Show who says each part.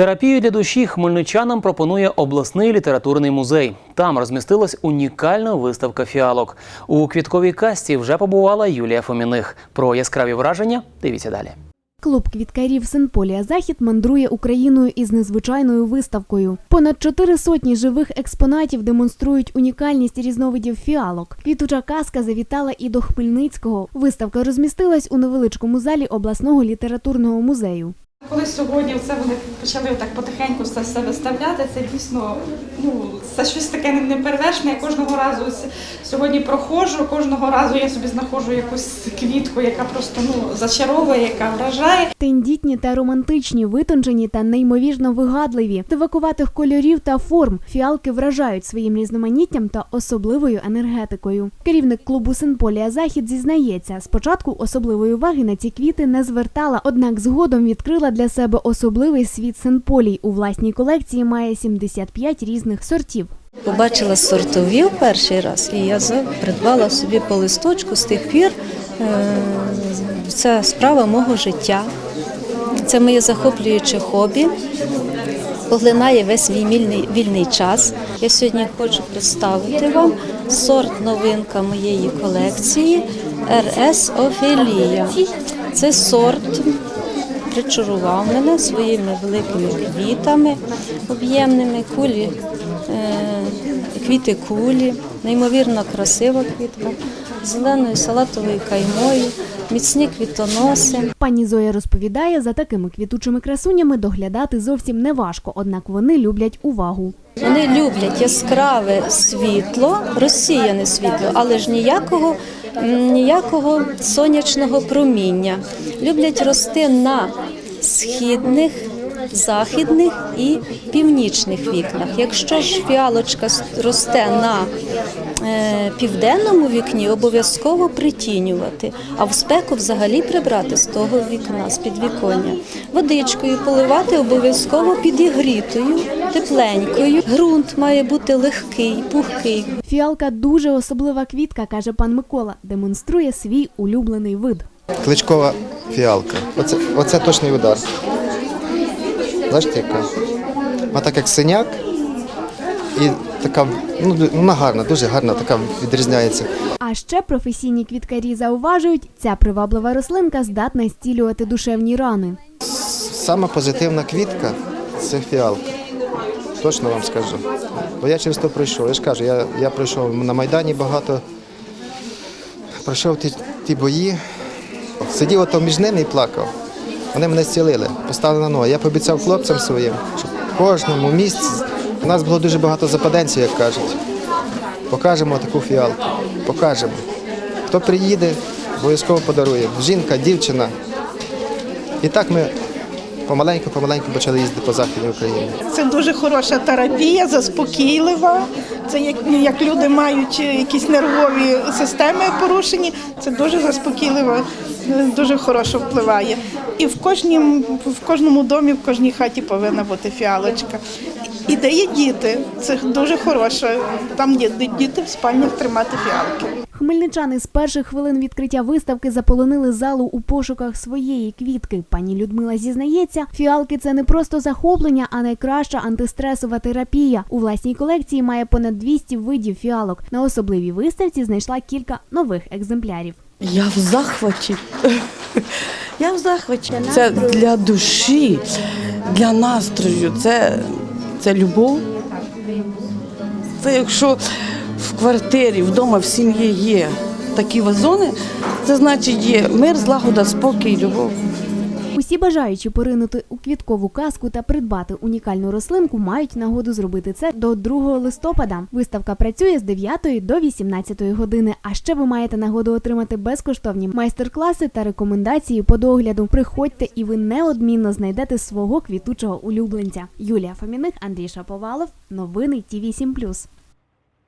Speaker 1: Терапію для душі хмельничанам пропонує обласний літературний музей. Там розмістилась унікальна виставка фіалок. У квітковій касті вже побувала Юлія Фоміних. Про яскраві враження дивіться далі.
Speaker 2: Клуб квіткарів Синполія Захід мандрує Україною із незвичайною виставкою. Понад чотири сотні живих експонатів демонструють унікальність різновидів фіалок. Квітуча казка завітала і до Хмельницького. Виставка розмістилась у невеличкому залі обласного літературного музею.
Speaker 3: Коли сьогодні це вони почали так потихеньку все, все виставляти, це дійсно ну це щось таке неперевершене. Я кожного разу сьогодні проходжу, кожного разу я собі знаходжу якусь квітку, яка просто ну зачаровує, яка вражає.
Speaker 2: Тендітні та романтичні, витончені та неймовірно вигадливі, дивакуватих кольорів та форм фіалки вражають своїм різноманіттям та особливою енергетикою. Керівник клубу Синполія Захід зізнається, спочатку особливої уваги на ці квіти не звертала, однак згодом відкрила для себе особливий світ Синполій. У власній колекції має 75 різних сортів.
Speaker 4: Побачила сортові перший раз, і я придбала собі по листочку з тих пір. Це справа мого життя. Це моє захоплююче хобі. Поглинає весь свій вільний, вільний час. Я сьогодні хочу представити вам сорт новинка моєї колекції РС Офелія. Це сорт причарував мене своїми великими квітами, об'ємними кулі, е, квіти кулі, неймовірно красива квітка, зеленою салатовою каймою, міцні квітоноси.
Speaker 2: Пані Зоя розповідає, за такими квітучими красунями доглядати зовсім не важко, однак вони люблять увагу.
Speaker 4: Вони люблять яскраве світло, розсіяне світло, але ж ніякого, ніякого сонячного проміння. Люблять рости на східних, західних і північних вікнах. Якщо ж фіалочка росте на е, південному вікні, обов'язково притінювати, а в спеку взагалі прибрати з того вікна, з підвіконня. Водичкою поливати обов'язково підігрітою, тепленькою. Ґрунт має бути легкий, пухкий.
Speaker 2: Фіалка дуже особлива квітка, каже пан Микола, демонструє свій улюблений вид.
Speaker 5: Кличкова фіалка. Оце, оце точний удар. Бачите, яка? Вона так як синяк і така, ну, вона гарна, дуже гарна, така відрізняється.
Speaker 2: А ще професійні квіткарі зауважують, ця приваблива рослинка здатна зцілювати душевні рани.
Speaker 5: Сама позитивна квітка це фіалка. Точно вам скажу. Бо я через то пройшов. Я ж кажу, я, я пройшов на Майдані багато, пройшов ті, ті бої, сидів ото між ними і плакав. Вони мене зцілили, поставили на ноги. Я пообіцяв хлопцям своїм, що в кожному місці у нас було дуже багато западенців, як кажуть. Покажемо таку фіалку. Покажемо. Хто приїде, обов'язково подарує. Жінка, дівчина. І так ми помаленьку-помаленьку почали їздити по Західній Україні.
Speaker 6: Це дуже хороша терапія, заспокійлива. Це як, як люди мають якісь нервові системи порушені. Це дуже заспокійливо, е, дуже хорошо впливає. І в кожнім, в кожному домі, в кожній хаті повинна бути фіалочка. І де є діти, це дуже хороше. Там є діти в спальнях тримати фіалки.
Speaker 2: Хмельничани з перших хвилин відкриття виставки заполонили залу у пошуках своєї квітки. Пані Людмила зізнається, фіалки це не просто захоплення, а найкраща антистресова терапія. У власній колекції має понад 200 видів фіалок. На особливій виставці знайшла кілька нових екземплярів.
Speaker 7: Я в захваті. Я в захваті. Це для душі, для настрою, це, це любов. Це якщо в квартирі, вдома, в сім'ї є такі вазони, це значить є мир, злагода, спокій, любов.
Speaker 2: Усі бажаючі поринути у квіткову казку та придбати унікальну рослинку мають нагоду зробити це до 2 листопада. Виставка працює з 9 до 18 години. А ще ви маєте нагоду отримати безкоштовні майстер-класи та рекомендації по догляду. Приходьте і ви неодмінно знайдете свого квітучого улюбленця. Юлія Фоміних, Андрій Шаповалов. Новини Ті 8